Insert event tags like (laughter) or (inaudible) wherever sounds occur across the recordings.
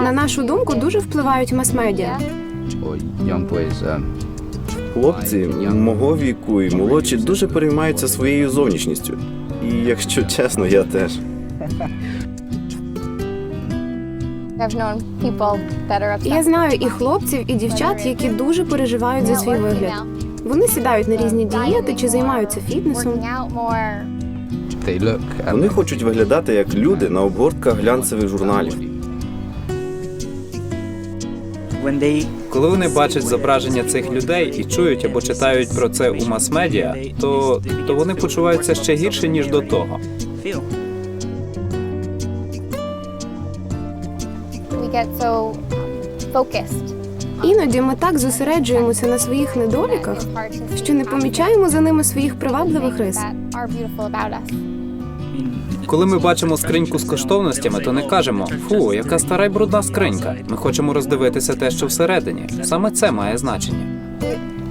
На нашу думку, дуже впливають мас-медіа. or young boys um, Хлопці мого віку і молодші дуже переймаються своєю зовнішністю. І якщо чесно, я теж. (laughs) Я знаю і хлопців, і дівчат, які дуже переживають за свій вигляд. Вони сідають на різні дієти чи займаються фітнесом. Вони хочуть виглядати як люди на обгортках глянцевих журналів. Коли вони бачать зображення цих людей і чують або читають про це у мас-медіа, то, то вони почуваються ще гірше ніж до того. feel Іноді ми так зосереджуємося на своїх недоліках, що не помічаємо за ними своїх привабливих рис. Коли ми бачимо скриньку з коштовностями, то не кажемо фу, яка стара й брудна скринька. Ми хочемо роздивитися те, що всередині. Саме це має значення.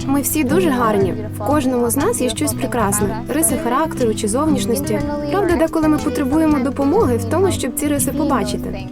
Ми всі дуже гарні. В кожному з нас є щось прекрасне, риси характеру чи зовнішності. Правда, деколи ми потребуємо допомоги в тому, щоб ці риси побачити.